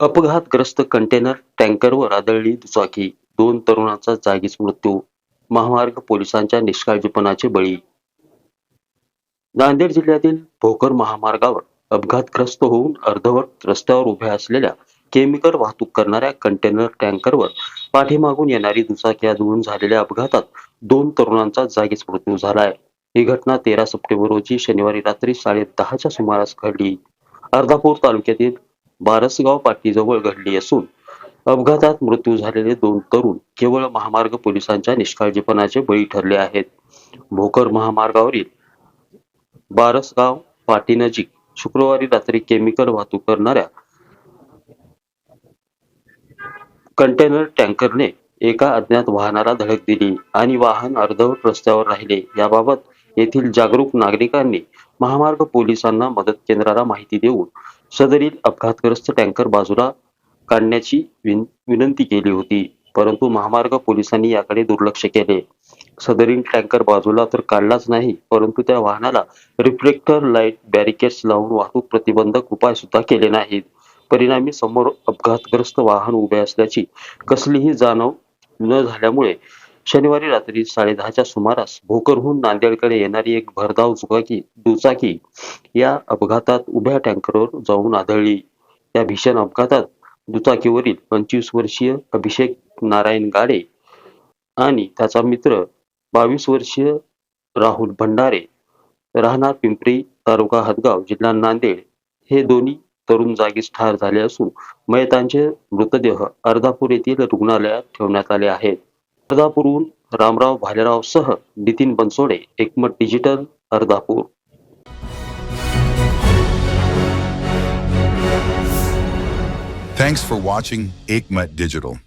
अपघातग्रस्त कंटेनर टँकरवर आदळली दुचाकी दोन तरुणांचा जागीच मृत्यू महामार्ग पोलिसांच्या निष्काळजीपणाचे बळी. नांदेड जिल्ह्यातील भोकर महामार्गावर अपघातग्रस्त होऊन अर्धवट रस्त्यावर उभ्या असलेल्या केमिकल वाहतूक करणाऱ्या कंटेनर टँकरवर पाठीमागून येणारी दुचाकी आदळून झालेल्या अपघातात दोन तरुणांचा जागीच मृत्यू झालाय. ही घटना तेरा सप्टेंबर रोजी शनिवारी रात्री साडे दहाच्या सुमारास घडली. अर्धापूर तालुक्यातील बारसगाव पाटीजवळ घडली असून अपघातात मृत्यू झालेले दोन तरुण केवळ महामार्ग पोलिसांच्या निष्काळजीपणाचे बळी ठरले आहेत. भोकर महामार्गावरील बारसगाव पाटीनजीक शुक्रवारी रात्री केमिकल वाहतूक करणाऱ्या कंटेनर टँकरने एका अज्ञात वाहनाला धडक दिली आणि वाहन अर्धवट रस्त्यावर राहिले. याबाबत येथील जागरूक नागरिकांनी महामार्ग पोलिसांना मदत केंद्राला माहिती देऊन सदरील अपघातग्रस्त टँकर बाजूला काढण्याची विन विनंती केली होती. परंतु महामार्ग पोलिसांनी याकडे दुर्लक्ष केले. सदरील टँकर बाजूला तर काढलाच नाही परंतु त्या वाहनाला रिफ्लेक्टर लाइट बॅरिकेड्स लावून वाहतूक प्रतिबंधक उपाय सुद्धा केले नाहीत. परिणामी समोर अपघातग्रस्त वाहन उभे असल्याची कसलीही जाणव न झाल्यामुळे शनिवारी रात्री साडेदहाच्या सुमारास भोकरहून नांदेडकडे येणारी एक भरधाव दुचाकी दुचाकी या अपघातात उभ्या टँकरवर जाऊन आदळली. या भीषण अपघातात दुचाकीवरील पंचवीस वर्षीय अभिषेक नारायण गाडे आणि त्याचा मित्र बावीस वर्षीय राहुल भंडारे राहणार पिंपरी तालुका हदगाव जिल्हा नांदेड. हे दोन्ही तरुण जागीच ठार झाले असून मयतांचे मृतदेह अर्धापूर येथील रुग्णालयात ठेवण्यात आले आहेत. अर्धापूरहून रामराव भालेराव सह Nitin Bansode Ekmat digital Ardhapur Thanks for watching Aikmat Digital.